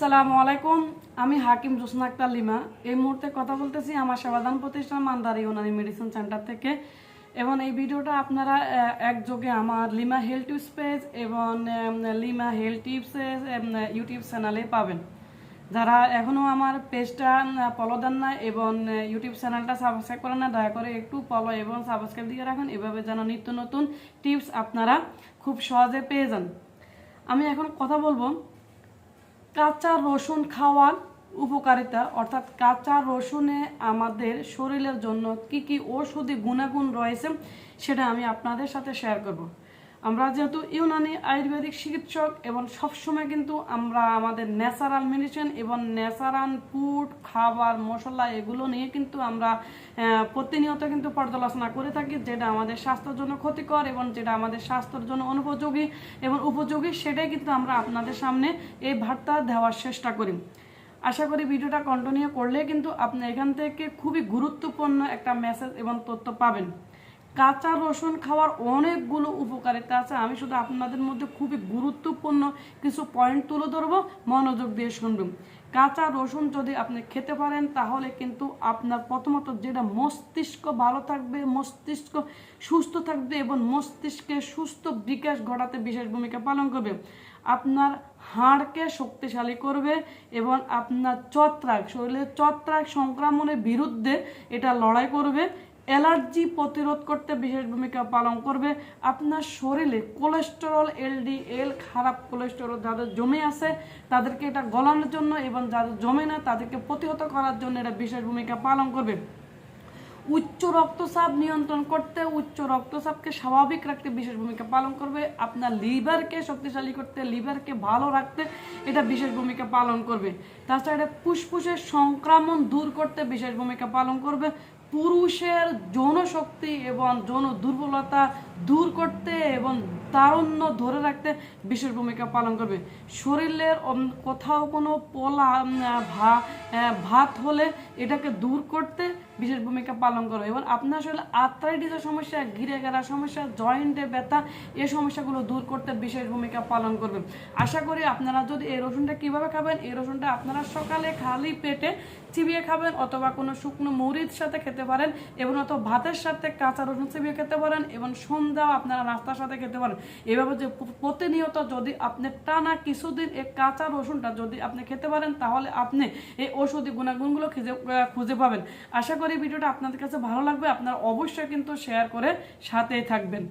সালামু আলাইকুম, আমি হাকিম জোসনা আক্তার লিমা। এই মুহূর্তে কথা বলতেছি আমার সেবাদান প্রতিষ্ঠান মান্দারি ইউনানি মেডিসিন সেন্টার থেকে। এবং এই ভিডিওটা আপনারা একযোগে আমার লিমা হেলথ টিপস পেজ এবং লিমা হেলথ টিপস ইউটিউব চ্যানেলে পাবেন। যারা এখনও আমার পেজটা ফলো দেন না এবং ইউটিউব চ্যানেলটা সাবস্ক্রাইব করেন না, দয়া করে একটু ফলো এবং সাবস্ক্রাইব দিয়ে রাখুন। এভাবে যেন নিত্য নতুন টিপস আপনারা খুব সহজে পেয়ে যান। আমি এখন কথা বলব কাঁচা রসুন খাওয়ার উপকারিতা, অর্থাৎ কাঁচা রসুনে আমাদের শরীরের জন্য কি কি ঔষধি গুণাগুণ রয়েছে, সেটা আমি আপনাদের সাথে শেয়ার করব। আমরা যেহেতু ইউনানি আয়ুর্বেদিক চিকিৎসক এবং সবসময় কিন্তু আমরা আমাদের ন্যাচারাল মেডিসিন এবং ন্যাচারাল ফুড, খাবার, মশলা এগুলো নিয়ে কিন্তু আমরা প্রতিনিয়ত কিন্তু পর্যালোচনা করে থাকি যেটা আমাদের স্বাস্থ্যের জন্য ক্ষতিকর এবং যেটা আমাদের স্বাস্থ্যের জন্য অনুপযোগী এবং উপযোগী সেটাই কিন্তু আমরা আপনাদের সামনে এই বার্তা দেওয়ার চেষ্টা করি। আশা করি ভিডিওটা কন্টিনিউ করলে কিন্তু আপনি এখান থেকে খুবই গুরুত্বপূর্ণ একটা মেসেজ এবং তথ্য পাবেন। কাঁচা রসুন খাওয়ার অনেকগুলো উপকারিতা আছে আমি শুধু আপনাদের মধ্যে খুবই গুরুত্বপূর্ণ কিছু পয়েন্ট তুলে ধরবো, মনোযোগ দিয়ে শুনবেন। কাঁচা রসুন যদি আপনি খেতে পারেন, তাহলে কিন্তু আপনার প্রথমত যেটা মস্তিষ্ক ভালো থাকবে, মস্তিষ্ক সুস্থ থাকবে এবং মস্তিষ্কে সুস্থ বিকাশ ঘটাতে বিশেষ ভূমিকা পালন করবে। আপনার হাড়কে শক্তিশালী করবে এবং আপনার ছত্রাক, শরীরের ছত্রাক সংক্রমণের বিরুদ্ধে এটা লড়াই করবে। অ্যালার্জি প্রতিরোধ করতে বিশেষ ভূমিকা পালন করবে। আপনার শরীরে কোলেস্টেরল এলডিএল খারাপ কোলেস্টেরল যাদের জমে আছে, তাদেরকে এটা গলানোর জন্য এবং যাদের জমে না, তাদেরকে প্রতিহত করার জন্য এটা বিশেষ ভূমিকা পালন করবে। উচ্চ রক্তচাপ নিয়ন্ত্রণ করতে উচ্চ রক্তচাপকে স্বাভাবিক রাখতে বিশেষ ভূমিকা পালন করবে। আপনার লিভারকে শক্তিশালী করতে, লিভারকে ভালো রাখতে এটা বিশেষ ভূমিকা পালন করবে। তাছাড়া এটা ফুসফুসের সংক্রমণ দূর করতে বিশেষ ভূমিকা পালন করবে। পুরুষের যৌন শক্তি এবং যৌন দুর্বলতা দূর করতে এবং তারুণ্য ধরে রাখতে বিশেষ ভূমিকা পালন করবে। শরীরের কোথাও কোনো পোলা ভাত হলে এটাকে দূর করতে বিশেষ ভূমিকা পালন করবে। এবং আপনার শরীরে আর্থ্রাইটিসের সমস্যা, ঘিরে গেলার সমস্যা জয়েন্টে ব্যথা, এ সমস্যাগুলো দূর করতে বিশেষ ভূমিকা পালন করবে। আশা করি আপনারা যদি এই রসুনটা কীভাবে খাবেন, এই রসুনটা আপনারা সকালে খালি পেটে চিবিয়ে খাবেন অথবা কোনো শুকনো মরিচ সাথে খেতে পারেন এবং অথবা ভাতের সাথে কাঁচা রসুন চিবিয়ে খেতে পারেন এবং সন্ধ্যা আপনারা নাস্তার সাথে খেতে পারেন। এভাবে যে প্রতিনিয়ত যদি আপনি টানা কিছুদিন এই কাঁচা রসুনটা যদি আপনি খেতে পারেন, তাহলে আপনি এই ওষুধি গুণাগুণগুলো খুঁজে খুঁজে পাবেন। আশা করি ভিডিওটা আপনাদের কাছে ভালো লাগবে। আপনারা অবশ্যই কিন্তু শেয়ার করে সাথেই থাকবেন।